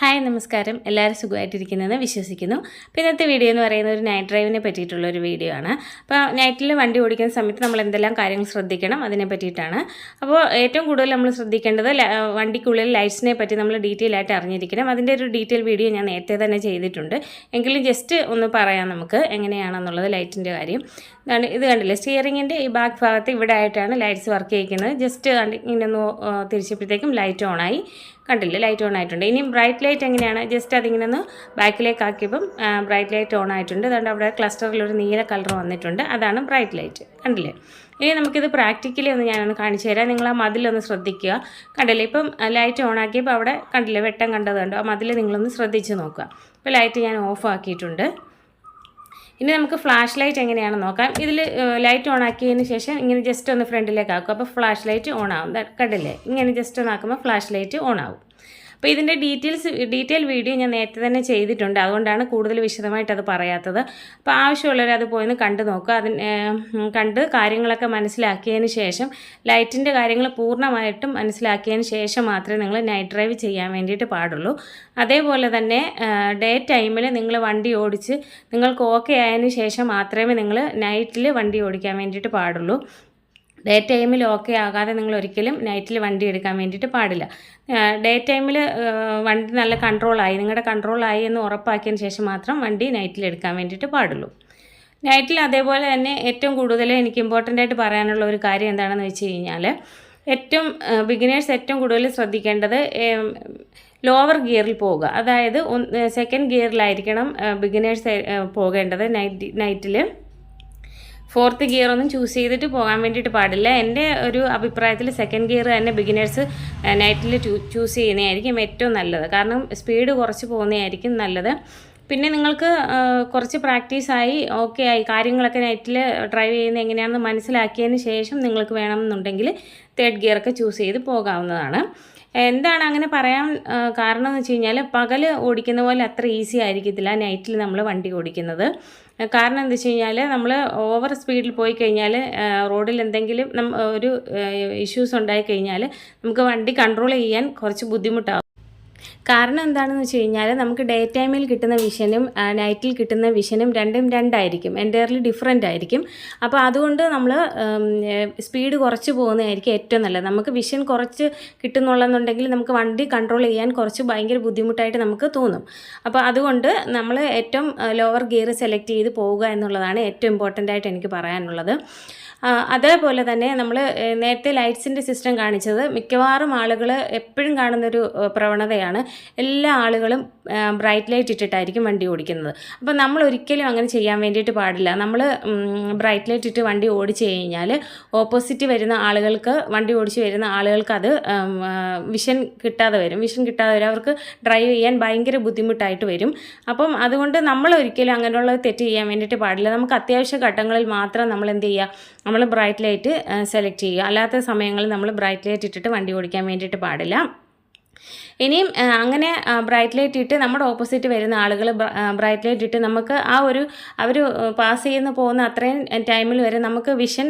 Hi നമസ്കാരം. എല്ലാവരും സുഖമായിട്ടിരിക്കുന്നതെന്ന് വിശ്വസിക്കുന്നു. അപ്പോൾ ഇന്നത്തെ വീഡിയോ എന്ന് പറയുന്നത് ഒരു നൈറ്റ് ഡ്രൈവിനെ പറ്റിയിട്ടുള്ള ഒരു വീഡിയോ ആണ്. അപ്പോൾ നൈറ്റിൽ വണ്ടി ഓടിക്കുന്ന സമയത്ത് നമ്മൾ എന്തെല്ലാം കാര്യങ്ങൾ ശ്രദ്ധിക്കണം അതിനെ പറ്റിയിട്ടാണ്. അപ്പോൾ ഏറ്റവും കൂടുതൽ നമ്മൾ ശ്രദ്ധിക്കേണ്ടത് വണ്ടിക്കുള്ളിൽ ലൈറ്റ്സിനെ പറ്റി നമ്മൾ ഡീറ്റെയിൽ ആയിട്ട് അറിഞ്ഞിരിക്കണം. അതിന്റെ ഒരു ഡീറ്റെയിൽ വീഡിയോ ഞാൻ നേരത്തെ തന്നെ ചെയ്തിട്ടുണ്ട്. എങ്കിലും ജസ്റ്റ് ഒന്ന് പറയാം നമുക്ക് എങ്ങനെയാണെന്നുള്ളത് ലൈറ്റിന്റെ കാര്യം. ഇത് കണ്ടില്ലേ? സ്റ്റിയറിങ്ങിന്റെ ഈ ബാക്ക് ഭാഗത്ത് ഇവിടെ ആയിട്ടാണ് ലൈറ്റ്സ് വർക്ക് ചെയ്യിക്കുന്നത്. ജസ്റ്റ് ഇങ്ങനെ ഒന്ന് തിരിച്ചപ്പോഴത്തേക്കും ലൈറ്റ് ഓണായി കണ്ടില്ലേ? ലൈറ്റ് ഓൺ ആയിട്ടുണ്ട്. ഇനി ബ്രൈറ്റ് ലൈറ്റ് എങ്ങനെയാണ്? ജസ്റ്റ് അതിങ്ങനെ ഒന്ന് ബാക്കിലേക്ക് ആക്കിയപ്പം ബ്രൈറ്റ് ലൈറ്റ് ഓൺ ആയിട്ടുണ്ട്. അതുകൊണ്ട് അവിടെ ക്ലസ്റ്ററിൽ ഒരു നീല കളർ വന്നിട്ടുണ്ട്. അതാണ് ബ്രൈറ്റ് ലൈറ്റ്. കണ്ടില്ലേ? ഇനി നമുക്കിത് പ്രാക്ടിക്കലി ഒന്ന് ഞാനൊന്ന് കാണിച്ചു തരാം. നിങ്ങൾ ആ മതിലൊന്ന് ശ്രദ്ധിക്കുക. കണ്ടില്ലേ? ഇപ്പം ലൈറ്റ് ഓൺ ആക്കിയപ്പോൾ അവിടെ കണ്ടില്ലേ വെട്ടം കണ്ടത് കണ്ടോ? ആ മതിൽ നിങ്ങളൊന്ന് ശ്രദ്ധിച്ച് നോക്കുക. ഇപ്പോൾ ലൈറ്റ് ഞാൻ ഓഫ് ആക്കിയിട്ടുണ്ട്. ഇനി നമുക്ക് ഫ്ലാഷ് ലൈറ്റ് എങ്ങനെയാണെന്ന് നോക്കാം. ഇതിൽ ലൈറ്റ് ഓൺ ആക്കിയതിന് ശേഷം ഇങ്ങനെ ജസ്റ്റ് ഒന്ന് ഫ്രണ്ടിലേക്ക് ആക്കും അപ്പോൾ ഫ്ലാഷ് ലൈറ്റ് ഓൺ ആവും. കണ്ടില്ലേ? ഇങ്ങനെ ജസ്റ്റ് ഒന്ന് ആക്കുമ്പോൾ ഫ്ലാഷ് ലൈറ്റ് ഓൺ ആവും. അപ്പോൾ ഇതിന്റെ ഡീറ്റെയിൽസ് ഡീറ്റെയിൽ വീഡിയോ ഞാൻ നേരത്തെ തന്നെ ചെയ്തിട്ടുണ്ട്. അതുകൊണ്ടാണ് കൂടുതൽ വിശദമായിട്ട് അത് പറയാത്തത്. അപ്പോൾ ആവശ്യമുള്ളവർ അത് പോയി കണ്ടു നോക്കുക. അതിന് കണ്ട് കാര്യങ്ങളൊക്കെ മനസ്സിലാക്കിയതിന് ശേഷം ലൈറ്റിന്റെ കാര്യങ്ങൾ പൂർണമായിട്ടും മനസ്സിലാക്കിയതിന് ശേഷം മാത്രമേ നിങ്ങൾ നൈറ്റ് ഡ്രൈവ് ചെയ്യാൻ വേണ്ടിയിട്ട് പാടുള്ളൂ. അതേപോലെ തന്നെ ഡേ ടൈമിൽ നിങ്ങൾ വണ്ടി ഓടിച്ച് നിങ്ങൾക്ക് ഓക്കെ ആയതിന് ശേഷം മാത്രമേ നിങ്ങൾ നൈറ്റിൽ വണ്ടി ഓടിക്കാൻ വേണ്ടിയിട്ട് പാടുള്ളൂ. ഡേ ടൈമിൽ ഓക്കെ ആകാതെ നിങ്ങൾ ഒരിക്കലും നൈറ്റിൽ വണ്ടി എടുക്കാൻ വേണ്ടിയിട്ട് പാടില്ല. ഡേ ടൈമിൽ വണ്ടി നല്ല കൺട്രോളായി നിങ്ങളുടെ കൺട്രോളായി എന്ന് ഉറപ്പാക്കിയതിന് ശേഷം മാത്രം വണ്ടി നൈറ്റിൽ എടുക്കാൻ വേണ്ടിയിട്ട് പാടുള്ളൂ. നൈറ്റിൽ അതേപോലെ തന്നെ ഏറ്റവും കൂടുതൽ എനിക്ക് ഇമ്പോർട്ടന്റ് ആയിട്ട് പറയാനുള്ള ഒരു കാര്യം എന്താണെന്ന് വെച്ച് കഴിഞ്ഞാൽ ഏറ്റവും ബിഗിനേഴ്സ് ഏറ്റവും കൂടുതൽ ശ്രദ്ധിക്കേണ്ടത് ലോവർ ഗിയറിൽ പോവുക. അതായത് സെക്കൻഡ് ഗിയറിലായിരിക്കണം ബിഗിനേഴ്സ് പോകേണ്ടത് നൈറ്റ് നൈറ്റിൽ. ഫോർത്ത് ഗിയർ ഒന്നും ചൂസ് ചെയ്തിട്ട് പോകാൻ വേണ്ടിയിട്ട് പാടില്ല. എന്റെ ഒരു അഭിപ്രായത്തിൽ സെക്കൻഡ് ഗിയർ തന്നെ ബിഗിനേഴ്സ് നൈറ്റിൽ ചൂസ് ചെയ്യുന്നതായിരിക്കും ഏറ്റവും നല്ലത്. കാരണം സ്പീഡ് കുറച്ച് പോകുന്നതായിരിക്കും നല്ലത്. പിന്നെ നിങ്ങൾക്ക് കുറച്ച് പ്രാക്ടീസായി ഓക്കെ ആയി കാര്യങ്ങളൊക്കെ നൈറ്റിൽ ഡ്രൈവ് ചെയ്യുന്ന എങ്ങനെയാണെന്ന് മനസ്സിലാക്കിയതിന് ശേഷം നിങ്ങൾക്ക് വേണമെന്നുണ്ടെങ്കിൽ തേർഡ് ഗിയറൊക്കെ ചൂസ് ചെയ്ത് പോകാവുന്നതാണ്. എന്താണ് അങ്ങനെ പറയാൻ കാരണം എന്ന് വെച്ച് കഴിഞ്ഞാൽ പകൽ ഓടിക്കുന്ന പോലെ അത്ര ഈസി ആയിരിക്കത്തില്ല നൈറ്റിൽ നമ്മൾ വണ്ടി ഓടിക്കുന്നത്. കാരണം എന്താ വെച്ച് കഴിഞ്ഞാൽ നമ്മൾ ഓവർ സ്പീഡിൽ പോയി കഴിഞ്ഞാൽ റോഡിൽ എന്തെങ്കിലും ഒരു ഇഷ്യൂസ് ഉണ്ടായി കഴിഞ്ഞാൽ നമുക്ക് വണ്ടി കൺട്രോൾ ചെയ്യാൻ കുറച്ച് ബുദ്ധിമുട്ടാവും. കാരണം എന്താണെന്ന് വെച്ച് കഴിഞ്ഞാൽ നമുക്ക് ഡേ ടൈമിൽ കിട്ടുന്ന വിഷനും നൈറ്റിൽ കിട്ടുന്ന വിഷനും രണ്ടും രണ്ടായിരിക്കും. എന്റയർലി ഡിഫറെന്റ് ആയിരിക്കും. അപ്പോൾ അതുകൊണ്ട് നമ്മൾ സ്പീഡ് കുറച്ച് പോകുന്നതായിരിക്കും ഏറ്റവും നല്ലത്. നമുക്ക് വിഷൻ കുറച്ച് കിട്ടുന്നുള്ളെന്നുണ്ടെങ്കിൽ നമുക്ക് വണ്ടി കൺട്രോൾ ചെയ്യാൻ കുറച്ച് ഭയങ്കര ബുദ്ധിമുട്ടായിട്ട് നമുക്ക് തോന്നും. അപ്പോൾ അതുകൊണ്ട് നമ്മൾ ഏറ്റവും ലോവർ ഗിയർ സെലക്ട് ചെയ്ത് പോവുക എന്നുള്ളതാണ് ഏറ്റവും ഇമ്പോർട്ടന്റ് ആയിട്ട് എനിക്ക് പറയാനുള്ളത്. അതേപോലെ തന്നെ നമ്മൾ നേരത്തെ ലൈറ്റ്സിന്റെ സിസ്റ്റം കാണിച്ചത് മിക്കവാറും ആളുകൾ എപ്പോഴും കാണുന്നൊരു പ്രവണതയാണ് എല്ലാ ആളുകളും ബ്രൈറ്റ് ലൈറ്റ് ഇട്ടിട്ടായിരിക്കും വണ്ടി ഓടിക്കുന്നത്. അപ്പോൾ നമ്മൾ ഒരിക്കലും അങ്ങനെ ചെയ്യാൻ വേണ്ടിയിട്ട് പാടില്ല. നമ്മൾ ബ്രൈറ്റ് ലൈറ്റ് ഇട്ട് വണ്ടി ഓടിച്ചു കഴിഞ്ഞാൽ ഓപ്പോസിറ്റ് വരുന്ന ആളുകൾക്ക് വണ്ടി ഓടിച്ച് വരുന്ന ആളുകൾക്ക് അത് വിഷൻ കിട്ടാതെ വരും. വിഷൻ കിട്ടാതെ വരും. അവർക്ക് ഡ്രൈവ് ചെയ്യാൻ ഭയങ്കര ബുദ്ധിമുട്ടായിട്ട് വരും. അപ്പം അതുകൊണ്ട് നമ്മൾ ഒരിക്കലും അങ്ങനെയുള്ള തെറ്റ് ചെയ്യാൻ വേണ്ടിയിട്ട് പാടില്ല. നമുക്ക് അത്യാവശ്യ ഘട്ടങ്ങളിൽ മാത്രം നമ്മൾ എന്ത് ചെയ്യുക നമ്മൾ ബ്രൈറ്റ് ലൈറ്റ് സെലക്ട് ചെയ്യുക. അല്ലാത്ത സമയങ്ങളിൽ നമ്മൾ ബ്രൈറ്റ് ലൈറ്റ് ഇട്ടിട്ട് വണ്ടി ഓടിക്കാൻ വേണ്ടിയിട്ട് പാടില്ല. ഇനിയും അങ്ങനെ ബ്രൈറ്റ് ലൈറ്റ് ഇട്ട് നമ്മുടെ ഓപ്പോസിറ്റ് വരുന്ന ആളുകൾ ബ്രൈറ്റ് ലൈറ്റ് ഇട്ട് നമുക്ക് ആ ഒരു അവർ പാസ് ചെയ്യുന്ന പോകുന്ന അത്രയും ടൈമിൽ വരെ നമുക്ക് വിഷൻ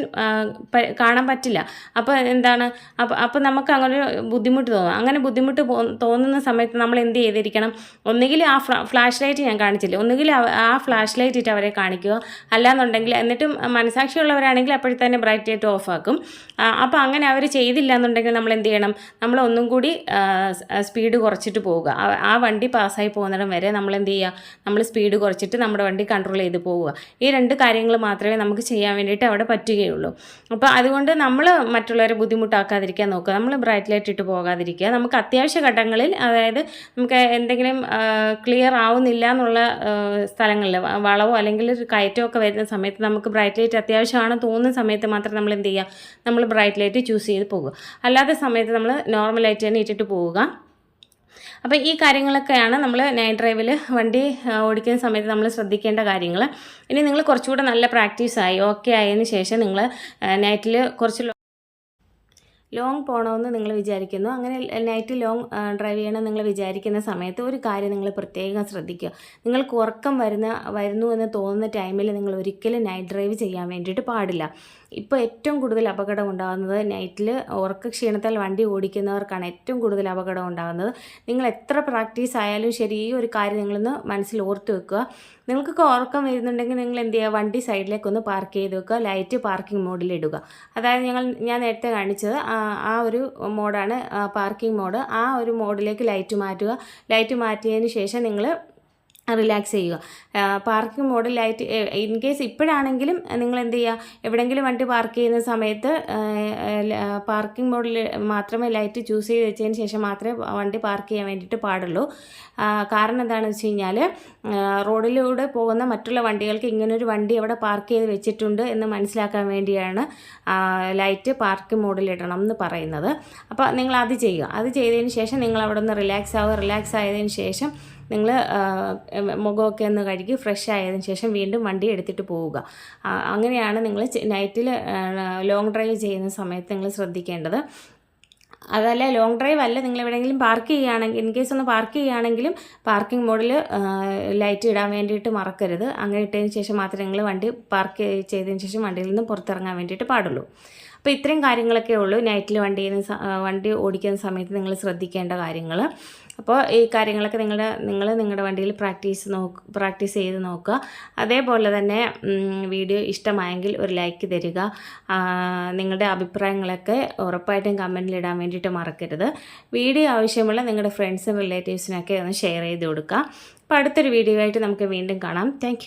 കാണാൻ പറ്റില്ല. അപ്പോൾ എന്താണ് അപ്പോൾ അപ്പോൾ നമുക്ക് അങ്ങനെ ഒരു ബുദ്ധിമുട്ട് തോന്നും. അങ്ങനെ ബുദ്ധിമുട്ട് തോന്നുന്ന സമയത്ത് നമ്മൾ എന്ത് ചെയ്തിരിക്കണം? ഒന്നുകിൽ ആ ഫ്ലാഷ് ലൈറ്റ് ഞാൻ കാണിച്ചില്ല? ഒന്നുകിൽ ആ ഫ്ലാഷ് ലൈറ്റ് ഇട്ട് അവരെ കാണിക്കുക. അല്ലാന്നുണ്ടെങ്കിൽ എന്നിട്ടും മനസാക്ഷിയുള്ളവരാണെങ്കിൽ അപ്പോഴത്തന്നെ ബ്രൈറ്റ് ലൈറ്റ് ഓഫ് ആക്കും. അപ്പോൾ അങ്ങനെ അവർ ചെയ്തില്ല എന്നുണ്ടെങ്കിൽ നമ്മൾ എന്ത് ചെയ്യണം? നമ്മൾ ഒന്നും കൂടി കുറച്ചിട്ട് പോവുക. ആ- വണ്ടി പാസ്സായി പോകുന്നിടം വരെ നമ്മൾ എന്ത് ചെയ്യുക? നമ്മൾ സ്പീഡ് കുറച്ചിട്ട് നമ്മുടെ വണ്ടി കൺട്രോൾ ചെയ്ത് പോവുക. ഈ രണ്ട് കാര്യങ്ങൾ മാത്രമേ നമുക്ക് ചെയ്യാൻ വേണ്ടിയിട്ട് അവിടെ പറ്റുകയുള്ളൂ. അപ്പോൾ അതുകൊണ്ട് നമ്മൾ മറ്റുള്ളവരെ ബുദ്ധിമുട്ടാക്കാതിരിക്കാൻ നോക്കുക. നമ്മൾ ബ്രൈറ്റ് ലൈറ്റ് ഇട്ട് പോകാതിരിക്കുക. നമുക്ക് അത്യാവശ്യ ഘട്ടങ്ങളിൽ അതായത് നമുക്ക് എന്തെങ്കിലും ക്ലിയർ ആവുന്നില്ല എന്നുള്ള സ്ഥലങ്ങളിൽ വളവോ അല്ലെങ്കിൽ കയറ്റമോ ഒക്കെ വരുന്ന സമയത്ത് നമുക്ക് ബ്രൈറ്റ് ലൈറ്റ് അത്യാവശ്യമാണെന്ന് തോന്നുന്ന സമയത്ത് മാത്രം നമ്മൾ എന്ത് ചെയ്യുക? നമ്മൾ ബ്രൈറ്റ് ലൈറ്റ് ചൂസ് ചെയ്ത് പോകുക അല്ലാത്ത സമയത്ത് നമ്മൾ നോർമൽ ലൈറ്റ് തന്നെ ഇട്ടിട്ട് പോവുക. അപ്പോൾ ഈ കാര്യങ്ങളൊക്കെയാണ് നമ്മൾ നൈറ്റ് ഡ്രൈവിൽ വണ്ടി ഓടിക്കുന്ന സമയത്ത് നമ്മൾ ശ്രദ്ധിക്കേണ്ട കാര്യങ്ങൾ ഇനി നിങ്ങൾ കുറച്ചുകൂടെ നല്ല പ്രാക്ടീസായി ഓക്കെ ആയതിനു ശേഷം നിങ്ങൾ നൈറ്റിൽ കുറച്ച് ലോങ് പോകണമെന്ന് നിങ്ങൾ വിചാരിക്കുന്നു. അങ്ങനെ നൈറ്റ് ലോങ് ഡ്രൈവ് ചെയ്യണം നിങ്ങൾ വിചാരിക്കുന്ന സമയത്ത് ഒരു കാര്യം നിങ്ങൾ പ്രത്യേകം ശ്രദ്ധിക്കുക. നിങ്ങൾക്ക് ഉറക്കം വരുന്ന വരുന്നു എന്ന് തോന്നുന്ന ടൈമിൽ നിങ്ങൾ ഒരിക്കലും നൈറ്റ് ഡ്രൈവ് ചെയ്യാൻ വേണ്ടിയിട്ട് പാടില്ല. ഇപ്പോൾ ഏറ്റവും കൂടുതൽ അപകടം ഉണ്ടാകുന്നത് നൈറ്റിൽ ഉറക്ക ക്ഷീണത്താൽ വണ്ടി ഓടിക്കുന്നവർക്കാണ് ഏറ്റവും കൂടുതൽ അപകടം ഉണ്ടാകുന്നത്. നിങ്ങൾ എത്ര പ്രാക്ടീസ് ആയാലും ശരി ഈ ഒരു കാര്യം നിങ്ങളൊന്ന് മനസ്സിൽ ഓർത്ത് വെക്കുക. നിങ്ങൾക്കൊക്കെ ഉറക്കം വരുന്നുണ്ടെങ്കിൽ നിങ്ങൾ എന്ത് ചെയ്യുക? വണ്ടി സൈഡിലേക്ക് ഒന്ന് പാർക്ക് ചെയ്ത് വെക്കുക. ലൈറ്റ് പാർക്കിംഗ് മോഡിൽ ഇടുക. അതായത് ഞങ്ങൾ ഞാൻ നേരത്തെ കാണിച്ചത് ആ ഒരു മോഡാണ് പാർക്കിംഗ് മോഡ് ആ ഒരു മോഡിലേക്ക് ലൈറ്റ് മാറ്റുക. ലൈറ്റ് മാറ്റിയതിന് ശേഷം നിങ്ങൾ റിലാക്സ് ചെയ്യുക. പാർക്കിംഗ് ലൈറ്റ് ഇൻ കേസ് ഇപ്പോഴാണെങ്കിലും നിങ്ങൾ എന്ത് ചെയ്യുക? എവിടെയെങ്കിലും വണ്ടി പാർക്ക് ചെയ്യുന്ന സമയത്ത് പാർക്കിംഗ് മോഡിൽ മാത്രമേ ലൈറ്റ് ചൂസ് ചെയ്ത് വെച്ചതിന് ശേഷം മാത്രമേ വണ്ടി പാർക്ക് ചെയ്യാൻ വേണ്ടിയിട്ട് പാടുള്ളൂ. കാരണം എന്താണെന്ന് വെച്ച് കഴിഞ്ഞാൽ റോഡിലൂടെ പോകുന്ന മറ്റുള്ള വണ്ടികൾക്ക് ഇങ്ങനൊരു വണ്ടി അവിടെ പാർക്ക് ചെയ്ത് വെച്ചിട്ടുണ്ട് എന്ന് മനസ്സിലാക്കാൻ വേണ്ടിയാണ് ലൈറ്റ് പാർക്കിംഗ് മോഡിൽ ഇടണം എന്ന് പറയുന്നത്. അപ്പോൾ നിങ്ങൾ അത് ചെയ്യുക. അത് ചെയ്തതിന് ശേഷം നിങ്ങൾ അവിടെ നിന്ന് റിലാക്സ് ആവുക. റിലാക്സ് ആയതിനു ശേഷം നിങ്ങൾ മുഖമൊക്കെ ഒന്ന് കഴുകി ഫ്രഷ് ആയതിനു ശേഷം വീണ്ടും വണ്ടി എടുത്തിട്ട് പോവുക. അങ്ങനെയാണ് നിങ്ങൾ നൈറ്റിൽ ലോങ് ഡ്രൈവ് ചെയ്യുന്ന സമയത്ത് നിങ്ങൾ ശ്രദ്ധിക്കേണ്ടത്. അതല്ല ലോങ് ഡ്രൈവ് അല്ല നിങ്ങൾ എവിടെയെങ്കിലും പാർക്ക് ചെയ്യുകയാണെങ്കിൽ ഇൻ കേസ് ഒന്ന് പാർക്ക് ചെയ്യുകയാണെങ്കിലും പാർക്കിംഗ് മോഡിൽ ലൈറ്റ് ഇടാൻ വേണ്ടിയിട്ട് മറക്കരുത്. അങ്ങനെ ഇട്ടതിന് ശേഷം മാത്രമേ നിങ്ങൾ വണ്ടി പാർക്ക് ചെയ്തതിന് ശേഷം വണ്ടിയിൽ നിന്ന് പുറത്തിറങ്ങാൻ വേണ്ടിയിട്ട് പാടുള്ളൂ. അപ്പോൾ ഇത്രയും കാര്യങ്ങളൊക്കെ ഉള്ളൂ. നൈറ്റിൽ വണ്ടി വണ്ടി ഓടിക്കുന്ന സമയത്ത് നിങ്ങൾ ശ്രദ്ധിക്കേണ്ട കാര്യങ്ങൾ അപ്പോൾ ഈ കാര്യങ്ങളൊക്കെ നിങ്ങളുടെ നിങ്ങൾ നിങ്ങളുടെ വണ്ടിയിൽ പ്രാക്ടീസ് നോക്ക് പ്രാക്ടീസ് ചെയ്ത് നോക്കുക. അതേപോലെ തന്നെ വീഡിയോ ഇഷ്ടമായെങ്കിൽ ഒരു ലൈക്ക് തരിക. നിങ്ങളുടെ അഭിപ്രായങ്ങളൊക്കെ ഉറപ്പായിട്ടും കമന്റിൽ ഇടാൻ വേണ്ടിയിട്ട് മറക്കരുത്. വീഡിയോ ആവശ്യമുള്ള നിങ്ങളുടെ ഫ്രണ്ട്സും റിലേറ്റീവ്സിനൊക്കെ ഒന്ന് ഷെയർ ചെയ്ത് കൊടുക്കുക. അപ്പോൾ അടുത്തൊരു വീഡിയോ ആയിട്ട് നമുക്ക് വീണ്ടും കാണാം. താങ്ക്